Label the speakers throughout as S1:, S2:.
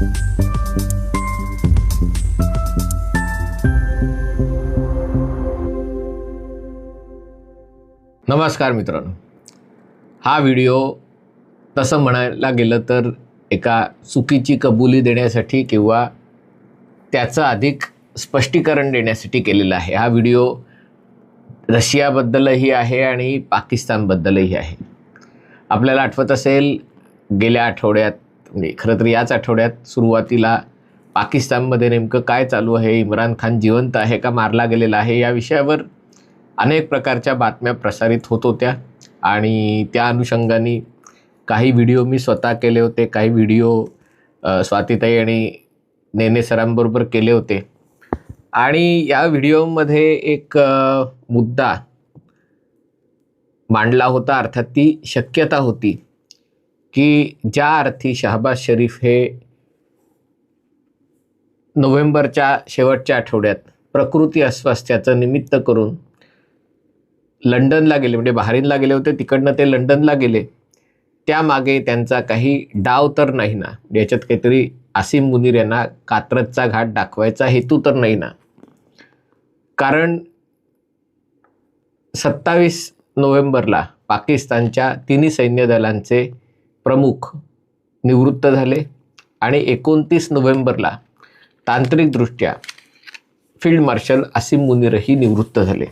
S1: नमस्कार मित्रांनो. हा व्हिडिओ तसं म्हणायला गेलं तर एका चुकीची कबुली देण्यासाठी किंवा त्याचं अधिक स्पष्टीकरण देण्यासाठी केलेला आहे. हा व्हिडिओ रशियाबद्दलही आहे आणि पाकिस्तानबद्दलही आहे. आपल्याला आठवत असेल गेल्या आठवड्यात म्हणजे खरं तर याच आठवड्यात सुरुवातीला पाकिस्तानमध्ये नेमकं काय चालू आहे इम्रान खान जिवंत आहे का मारला गेलेला आहे या विषयावर अनेक प्रकारच्या बातम्या प्रसारित होत होत्या. आणि त्या अनुषंगाने काही व्हिडिओ मी स्वतः केले होते काही व्हिडिओ स्वातीताई आणि नेने सरांबरोबर केले होते. आणि या व्हिडिओमध्ये एक मुद्दा मांडला होता अर्थात ती शक्यता होती. की ज्या अर्थी शहबाज शरीफ हे नोव्हेंबरच्या शेवटच्या आठवड्यात प्रकृती अस्वास्थ्याचं निमित्त करून लंडनला गेले म्हणजे बहारीनला गेले होते तिकडनं ते लंडनला गेले त्यामागे त्यांचा काही डाव तर नाही ना याच्यात काहीतरी आसिम मुनीर यांना कात्रजचा घाट दाखवायचा हेतू तर नाही ना कारण सत्तावीस नोव्हेंबरला पाकिस्तानच्या तिन्ही सैन्य दलांचे प्रमुख निवृत्त झाले आणि एकोणतीस नोव्हेंबरला तांत्रिकदृष्ट्या फील्ड मार्शल आसिम मुनीरही निवृत्त झाले.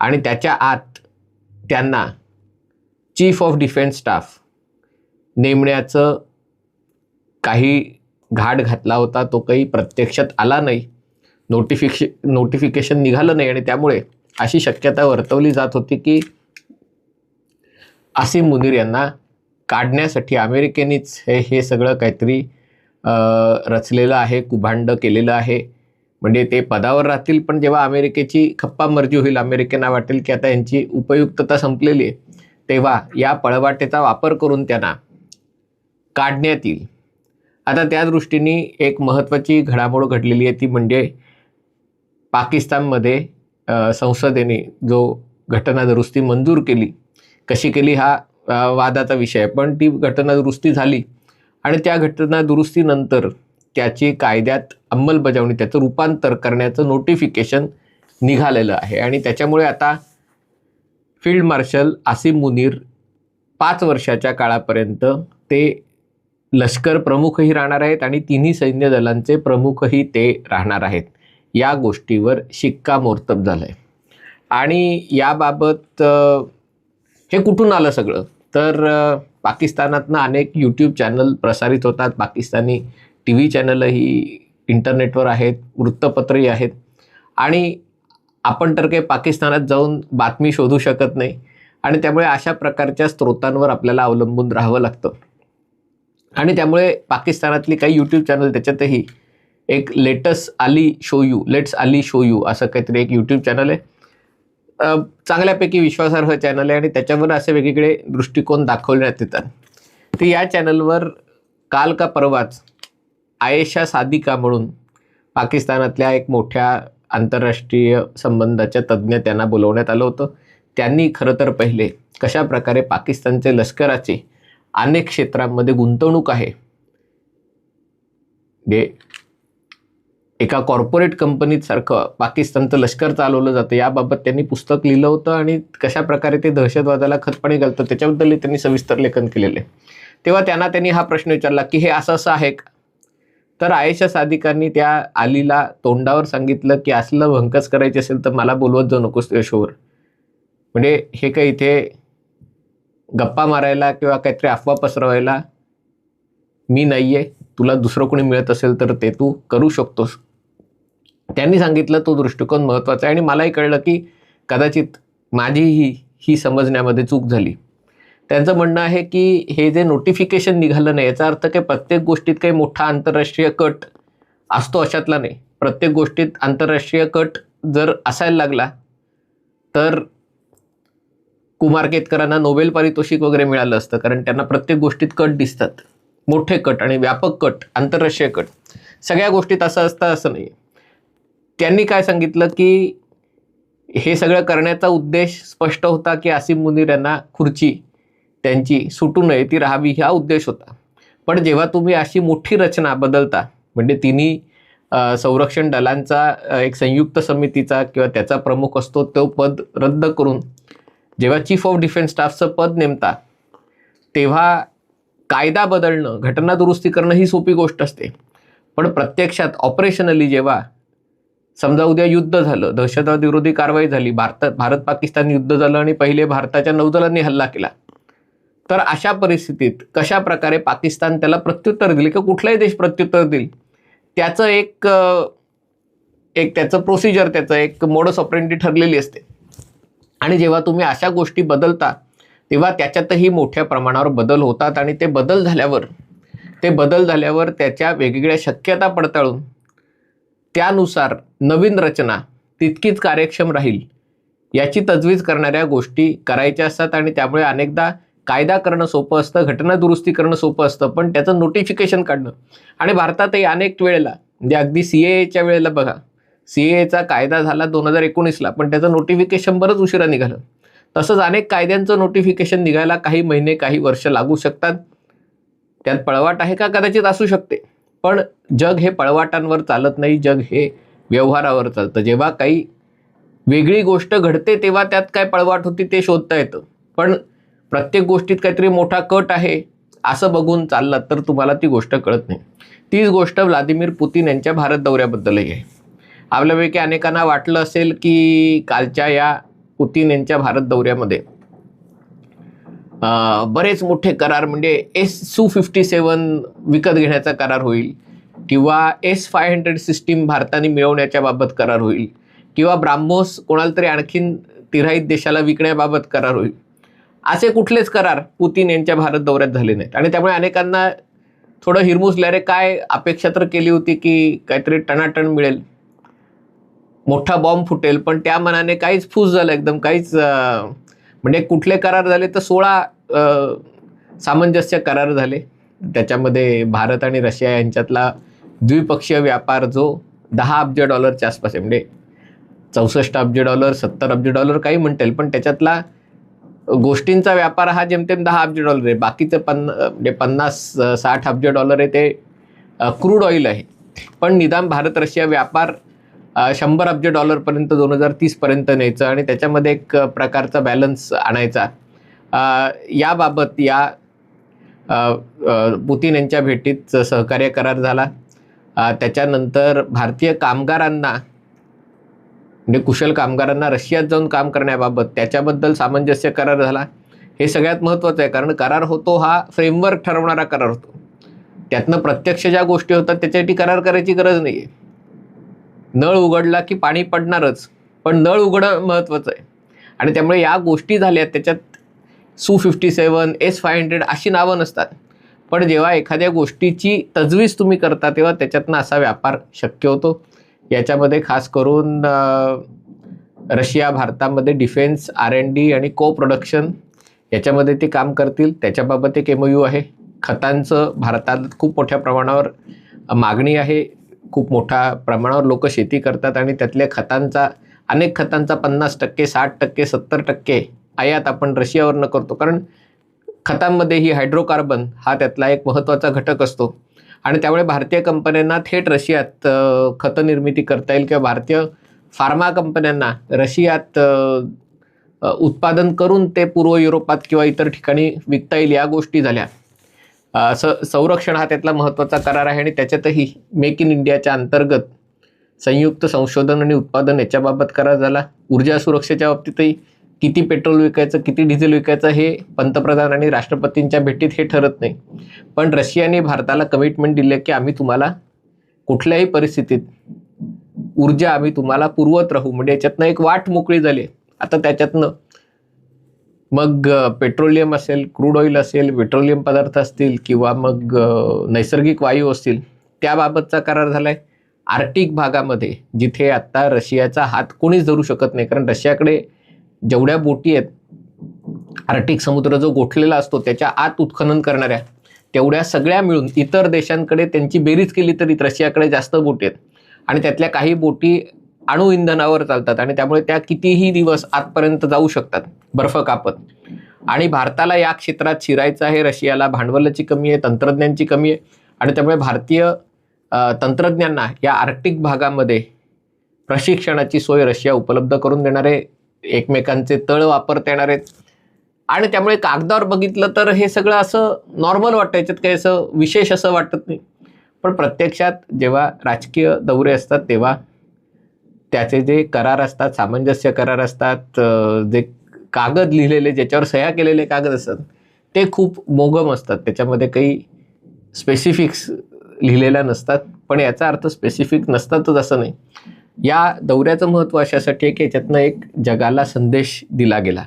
S1: आणि त्याच्या आत त्यांना चीफ ऑफ डिफेन्स स्टाफ नेमण्याचं काही घाट घातला होता तो काही प्रत्यक्षात आला नाही. नोटिफिकेश नोटिफिकेशन निघालं नाही आणि त्यामुळे अशी शक्यता वर्तवली जात होती की आसिम मुनीर यांना काढण्यासाठी अमेरिकेनेच हे हे सगळं काहीतरी रचलेलं आहे कुभांड केलेलं आहे. म्हणजे ते पदावर राहतील पण जेव्हा अमेरिकेची खप्पा मर्जी होईल अमेरिकेना वाटेल की आता यांची उपयुक्तता संपलेली आहे तेव्हा या पळवाटेचा वापर करून त्यांना काढण्यात येईल. आता त्या दृष्टीने एक महत्त्वाची घडामोड घडलेली आहे ती म्हणजे पाकिस्तानमध्ये संसदेने जो घटना दुरुस्ती मंजूर केली कशी केली हा वादाचा विषय. आहे पण ती घटना दुरुस्ती झाली आणि त्या घटना दुरुस्तीनंतर त्याची कायद्यात अंमलबजावणी त्याचं रूपांतर करण्याचं नोटिफिकेशन निघालेलं आहे. आणि त्याच्यामुळे आता फील्ड मार्शल आसिम मुनीर पाच वर्षाच्या काळापर्यंत ते लष्कर प्रमुखही राहणार आहेत आणि तिन्ही सैन्य दलांचे प्रमुखही ते राहणार आहेत. या गोष्टीवर शिक्कामोर्तब झालं आहे आणि याबाबत हे कुठून आलं सगळं? तर पाकिस्तानातनं अनेक यूट्यूब चॅनल प्रसारित होतात. पाकिस्तानी टी व्ही चॅनलही इंटरनेटवर आहेत वृत्तपत्रही आहेत. आणि आपण तर काही पाकिस्तानात जाऊन बातमी शोधू शकत नाही. आणि त्यामुळे अशा प्रकारच्या स्रोतांवर आपल्याला अवलंबून राहावं लागतं. आणि त्यामुळे पाकिस्तानातली काही यूट्यूब चॅनल त्याच्यातही एक लेटस आली शो यू लेट्स आली शो यू असं काहीतरी एक यूट्यूब चॅनल आहे. चांगल्यापैकी विश्वासार्ह चॅनल आहे आणि त्याच्यावर असे वेगवेगळे दृष्टिकोन दाखवण्यात येतात तर या चॅनलवर काल का परवाच आयेशा सादिका म्हणून पाकिस्तानातल्या एक मोठ्या आंतरराष्ट्रीय संबंधाच्या तज्ज्ञ त्यांना बोलवण्यात आलं होतं. त्यांनी खरं तर पहिले कशा प्रकारे पाकिस्तानचे लष्कराचे अनेक क्षेत्रांमध्ये गुंतवणूक आहे. जे एका कॉर्पोरेट कंपनीत सारखं पाकिस्तानचं लष्कर चालवलं जातं. याबाबत त्यांनी पुस्तक लिहिलं होतं आणि कशा प्रकारे ते दहशतवादाला खतपाणी घालतं त्याच्याबद्दलही त्यांनी सविस्तर लेखन केलेलं आहे. तेव्हा त्यांना त्यांनी हा प्रश्न विचारला की हे असं असं आहे का? तर आयशा सादिकांनी त्या आलीला तोंडावर सांगितलं की असलं भंकस करायचे असेल तर मला बोलवत जाऊ नकोस यशोवर म्हणजे हे काही इथे गप्पा मारायला किंवा काहीतरी अफवा पसरवायला मी नाही आहे तुला दुसरं कोणी मिळत असेल तर ते तू करू शकतोस. त्यांनी सांगितलं तो दृष्टिकोन महत्त्वाचा आहे. आणि मलाही कळलं की कदाचित माझीही ही समजण्यामध्ये चूक झाली. त्यांचं म्हणणं आहे की हे जे नोटिफिकेशन निघालं नाही याचा अर्थ काही प्रत्येक गोष्टीत काही मोठा आंतरराष्ट्रीय कट असतो अशातला नाही. प्रत्येक गोष्टीत आंतरराष्ट्रीय कट जर असायला लागला तर कुमार केतकरांना नोबेल पारितोषिक वगैरे मिळालं असतं कारण त्यांना प्रत्येक गोष्टीत कट दिसतात. मोठे कट आणि व्यापक कट आंतरराष्ट्रीय कट. सगळ्या गोष्टीत असं असतं असं नाही त्यांनी काय सांगितलं की हे सगळं करण्याचा उद्देश स्पष्ट होता की आसिम मुनीर यांना खुर्ची त्यांची सुटू नये ती राहावी हा उद्देश होता. पण जेव्हा तुम्ही अशी मोठी रचना बदलता म्हणजे तिन्ही संरक्षण दलांचा एक संयुक्त समितीचा किंवा त्याचा प्रमुख असतो तो पद रद्द करून जेव्हा चीफ ऑफ डिफेन्स स्टाफचं पद नेमता तेव्हा कायदा बदलणं घटना दुरुस्ती करणं ही सोपी गोष्ट असते. पण प्रत्यक्षात ऑपरेशनली जेव्हा समजा उद्या युद्ध झालं दहशतवाद विरोधी कारवाई झाली भारतात भारत पाकिस्तान युद्ध झालं आणि पहिले भारताच्या नौदलांनी हल्ला केला. तर अशा परिस्थितीत कशा प्रकारे पाकिस्तान त्याला प्रत्युत्तर दिले किंवा कुठलाही देश प्रत्युत्तर देईल त्याचं एक एक त्याचं प्रोसिजर त्याचं एक मोडस ऑपरेंटी ठरलेली असते. आणि जेव्हा तुम्ही अशा गोष्टी बदलता तेव्हा त्याच्यातही मोठ्या प्रमाणावर बदल होतात आणि ते बदल झाल्यावर ते बदल झाल्यावर त्याच्या वेगवेगळ्या शक्यता पडताळून त्यानुसार नवीन रचना तितकीच कार्यक्षम राहील. याची तजवीज करणाऱ्या गोष्टी करायच्या असतात आणि त्यामुळे अनेकदा कायदा करणं सोपं असतं घटना दुरुस्ती करणं सोपं असतं पण त्याचं नोटिफिकेशन काढणं. आणि भारतातही अनेक वेळेला म्हणजे अगदी सी एच्या वेळेला बघा सी एचा कायदा झाला दोन हजार एकोणीसला पण त्याचं नोटिफिकेशन बरंच उशिरा निघालं. तसंच अनेक कायद्यांचं नोटिफिकेशन निघायला काही महिने काही वर्ष लागू शकतात. त्यात पळवाट आहे का? कदाचित असू शकते. पण जग हे पळवाटांवर चालत नाही जग हे व्यवहारावर चालतं. जेव्हा काही वेगळी गोष्ट घडते तेव्हा त्यात काय पळवाट होती ते शोधता येतं. पण प्रत्येक गोष्टीत काहीतरी मोठा कट आहे असं बघून चाललात तर तुम्हाला ती गोष्ट कळत नाही. तीच गोष्ट व्लादिमीर पुतीन यांच्या भारत दौऱ्याबद्दलही आहे. आपल्यापैकी अनेकांना वाटलं असेल की कालच्या या पुतीन यांच्या भारत दौऱ्यामध्ये बरेच मोठे करार म्हणजे एस सू फिफ्टी सेवन विकत घेण्याचा करार होईल किंवा एस फाय हंड्रेड सिस्टीम भारताने मिळवण्याच्या बाबत करार होईल किंवा ब्राह्मोस कोणाला तरी आणखीन तिराईत देशाला विकण्याबाबत करार होईल. असे कुठलेच करार पुतीन यांच्या भारत दौऱ्यात झाले नाहीत. आणि त्यामुळे अनेकांना थोडं हिरमुसल्यारे काय अपेक्षा तर केली होती की काहीतरी टणाटण मिळेल. मोठा बॉम्ब फुटेल पण त्या मनाने काहीच फूस झालं एकदम काहीच म्हणजे कुठले करार झाले तर सोळा सामंजस्य करार झाले. त्याच्यामध्ये भारत आणि रशिया यांच्यातला द्विपक्षीय व्यापार जो दहा अब्ज डॉलरच्या आसपास आहे. म्हणजे चौसष्ट अब्ज डॉलर सत्तर अब्ज डॉलर काही म्हणतील पण त्याच्यातला गोष्टींचा व्यापार हा जेमतेम दहा अब्ज डॉलर आहे. बाकीचं पन्न म्हणजे पन्नास साठ अब्ज डॉलर आहे ते क्रूड ऑइल आहे. पण निदान भारत रशिया व्यापार शंभर अब्ज डॉलरपर्यंत दोन हजार तीसपर्यंत न्यायचं आणि त्याच्यामध्ये एक प्रकारचा बॅलन्स आणायचा. याबाबत या पुतीन यांच्या भेटीत सहकार्य करार झाला. त्याच्यानंतर भारतीय कामगारांना म्हणजे कुशल कामगारांना रशियात जाऊन काम करण्याबाबत त्याच्याबद्दल सामंजस्य करार झाला. हे सगळ्यात महत्त्वाचं आहे कारण करार होतो हा फ्रेमवर्क ठरवणारा करार होतो. त्यातनं प्रत्यक्ष ज्या गोष्टी होतात त्याच्यासाठी करार करायची गरज नाही आहे नळ उघडला की पाणी पडणारच पण नळ उघडणं महत्त्वाचं आहे. आणि त्यामुळे या गोष्टी झाल्या त्याच्यात Su fifty seven S five hundred अशी नावं नसतात. पण जेव्हा एखाद्या गोष्टीची तजवीज तुम्ही करता तेव्हा त्याच्यातनं असा व्यापार शक्य होतो. याच्यामध्ये खास करून रशिया भारतामध्ये डिफेन्स आर एन डी आणि को प्रोडक्शन याच्यामध्ये ते काम करतील. त्याच्याबाबत एक एम यू आहे. खतांचं भारतात खूप मोठ्या प्रमाणावर मागणी आहे. खूप मोठ्या प्रमाणावर लोक शेती करतात आणि त्यातल्या खतांचा अनेक खतांचा पन्नास टक्के साठ टक्के सत्तर टक्के आयात आपण रशियावरनं करतो. कारण खतांमध्ये ही हायड्रोकार्बन हा त्यातला एक महत्त्वाचा घटक असतो. आणि त्यामुळे भारतीय कंपन्यांना थेट रशियात अ, खतं निर्मिती करता येईल किंवा भारतीय फार्मा कंपन्यांना रशियात उत्पादन करून ते पूर्व युरोपात किंवा इतर ठिकाणी विकता येईल या गोष्टी झाल्या. असं संरक्षण हा त्यातला महत्त्वाचा करार आहे आणि त्याच्यातही मेक इन इंडियाच्या अंतर्गत संयुक्त संशोधन आणि उत्पादन याच्याबाबत करार झाला. ऊर्जा सुरक्षेच्या बाबतीतही किती पेट्रोल विकायचं किती डिझेल विकायचं हे पंतप्रधान आणि राष्ट्रपतींच्या भेटीत हे ठरत नाही. पण रशियाने भारताला कमिटमेंट दिले की आम्ही तुम्हाला कुठल्याही परिस्थितीत ऊर्जा आम्ही तुम्हाला पुरवत राहू. म्हणजे याच्यातनं एक वाट मोकळी झाली. आता त्याच्यातनं मग पेट्रोलियम असेल क्रूड ऑइल असेल पेट्रोलियम पदार्थ असतील किंवा मग नैसर्गिक वायू असतील त्याबाबतचा करार झाला आहे आर्टिक भागामध्ये जिथे आत्ता रशियाचा हात कोणीच धरू शकत नाही कारण रशियाकडे जेवढ्या बोटी आहेत आर्टिक समुद्र जो गोठलेला असतो त्याच्या आत उत्खनन करणाऱ्या तेवढ्या सगळ्या मिळून इतर देशांकडे त्यांची बेरीज केली तरी रशियाकडे जास्त बोटी आहेत. आणि त्यातल्या काही बोटी अणु इंधनावर चालतात आणि त्यामुळे त्या कितीही दिवस आतपर्यंत जाऊ शकतात बर्फ कापत. आणि भारताला या क्षेत्रात शिरायचं आहे रशियाला भांडवलाची कमी आहे तंत्रज्ञानची कमी आहे. आणि त्यामुळे भारतीय तंत्रज्ञांना या आर्क्टिक भागामध्ये प्रशिक्षणाची सोय रशिया उपलब्ध करून देणारे एकमेकांचे तळ वापरता येणार आहेत. आणि त्यामुळे कागदावर बघितलं तर हे सगळं असं नॉर्मल वाटतं याच्यात काही असं विशेष असं वाटत नाही. पण प्रत्यक्षात जेव्हा राजकीय दौरे असतात तेव्हा त्याचे जे करार असतात सामंजस्य करार असतात जे कागद लिहिलेले ज्याच्यावर सह्या केलेले कागद असतात ते खूप मोगम असतात. त्याच्यामध्ये काही स्पेसिफिक्स लिहिलेल्या नसतात. पण याचा अर्थ स्पेसिफिक नसतातच असं नाही. या दौऱ्याचं महत्त्व अशासाठी आहे की याच्यातनं एक जगाला संदेश दिला गेला.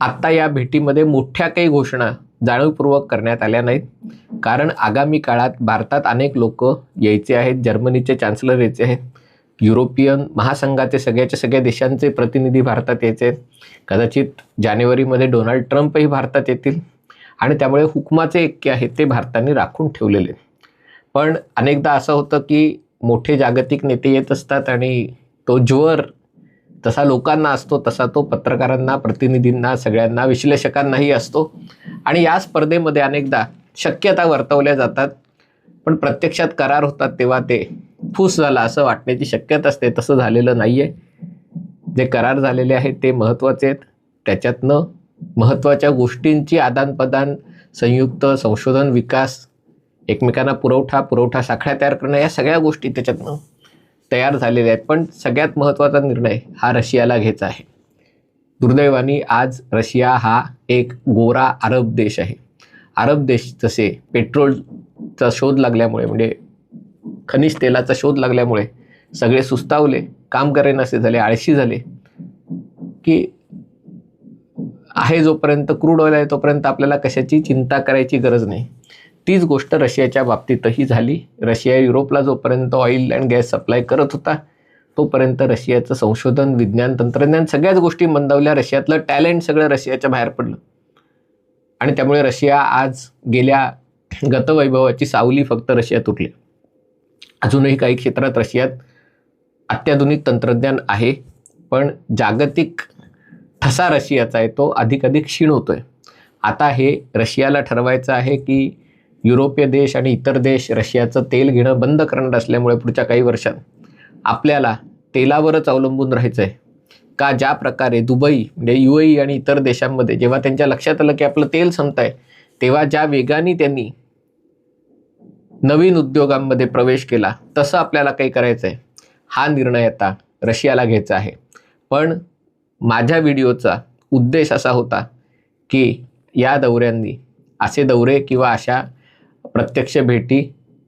S1: आत्ता या भेटीमध्ये मोठ्या काही घोषणा जाणीवपूर्वक करण्यात आल्या नाहीत. कारण आगामी काळात भारतात अनेक लोक यायचे आहेत जर्मनीचे चान्सलर यायचे आहेत युरोपियन महासंघाचे सगळ्याच्या सगळ्या देशांचे प्रतिनिधी भारतात यायचे आहेत. कदाचित जानेवारीमध्ये डोनाल्ड ट्रम्पही भारतात येतील आणि त्यामुळे हुकमाचे ऐक्य आहे ते भारताने राखून ठेवलेले. पण अनेकदा असं होतं की मोठे जागतिक नेते येत असतात आणि तो ज्वर तसा लोकांना असतो तसा तो पत्रकारांना प्रतिनिधींना सगळ्यांना विश्लेषकांनाही असतो. आणि या स्पर्धेमध्ये अनेकदा शक्यता वर्तवल्या जातात पण प्रत्यक्षात करार होतात तेव्हा ते फूस झाला असं वाटण्याची शक्यता असते. तसं झालेलं नाही आहे जे करार झालेले आहेत ते महत्त्वाचे आहेत. त्याच्यातनं महत्त्वाच्या गोष्टींची आदानप्रदान संयुक्त संशोधन विकास एकमेकांना पुरवठा पुरवठा साखळ्या तयार करणं या सगळ्या गोष्टी त्याच्यातनं तयार झालेल्या आहेत. पण सगळ्यात महत्त्वाचा निर्णय हा रशियाला घ्यायचा आहे. दुर्दैवानी आज रशिया हा एक गोरा अरब देश आहे. अरब देश जसे पेट्रोलचा शोध लागल्यामुळे म्हणजे खनिज तेलाचा शोध लागल्यामुळे सगळे सुस्तावले काम करेनासे झाले आळशी झाले की आहे जोपर्यंत क्रूड ऑइल आहे तोपर्यंत आपल्याला कशाची चिंता करायची गरज नाही. तीच गोष्ट रशियाच्या बाबतीतही झाली. रशिया युरोपला जोपर्यंत ऑइल अँड गॅस सप्लाय करत होता तोपर्यंत रशियाचं संशोधन विज्ञान तंत्रज्ञान सगळ्याच गोष्टी मंदावल्या. रशियातलं टॅलेंट सगळं रशियाच्या बाहेर पडलं. आणि त्यामुळे रशिया आज गेल्या गतवैभवाची सावली फक्त रशिया तुटली. अजूनही काही क्षेत्रात रशियात अत्याधुनिक तंत्रज्ञान आहे पण जागतिक ठसा रशियाचा आहे तो अधिकाधिक क्षीण होतो आहे आता हे रशियाला ठरवायचं आहे की युरोपीय देश आणि इतर देश रशियाचं तेल घेणं बंद करणार असल्यामुळे पुढच्या काही वर्षात आपल्याला तेलावरच अवलंबून राहायचं आहे का ज्या प्रकारे दुबई म्हणजे यू आणि इतर देशांमध्ये जेव्हा त्यांच्या लक्षात आलं की आपलं तेल संपत आहे तेव्हा ज्या वेगाने त्यांनी नवीन उद्योगांमध्ये प्रवेश केला तसं आपल्याला काही करायचं आहे हा निर्णय आता रशियाला घ्यायचा आहे. पण माझ्या व्हिडिओचा उद्देश असा होता की या दौऱ्यांनी असे दौरे किंवा अशा प्रत्यक्ष भेटी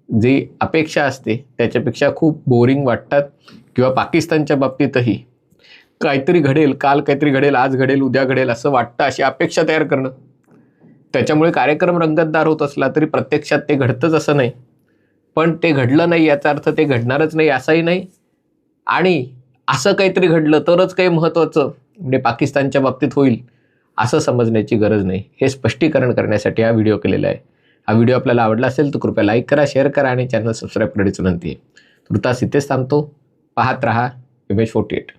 S1: जी अपेक्षा असते त्याच्यापेक्षा खूप बोरिंग वाटतात किंवा पाकिस्तानच्या बाबतीतही काहीतरी घडेल काल काहीतरी घडेल आज घडेल उद्या घडेल असं वाटतं अशी अपेक्षा तयार करणं. त्याच्यामुळे कार्यक्रम रंगतदार होत असला तरी प्रत्यक्षात ते घडतंच असं नाही. पण ते घडलं नाही याचा अर्थ ते घडणारच नाही असाही नाही. आणि असं काहीतरी घडलं तरच काही महत्त्वाचं म्हणजे पाकिस्तानच्या बाबतीत होईल असं समजण्याची गरज नाही. हे स्पष्टीकरण करण्यासाठी हा व्हिडिओ केलेला आहे. हा व्हिडिओ आपल्याला आवडला असेल तर कृपया लाईक करा शेअर करा आणि चॅनल सबस्क्राईब करण्याची विनंती आहे. तुर्तास इथेच थांबतो पाहत रहा इमेज फोर्टी एट.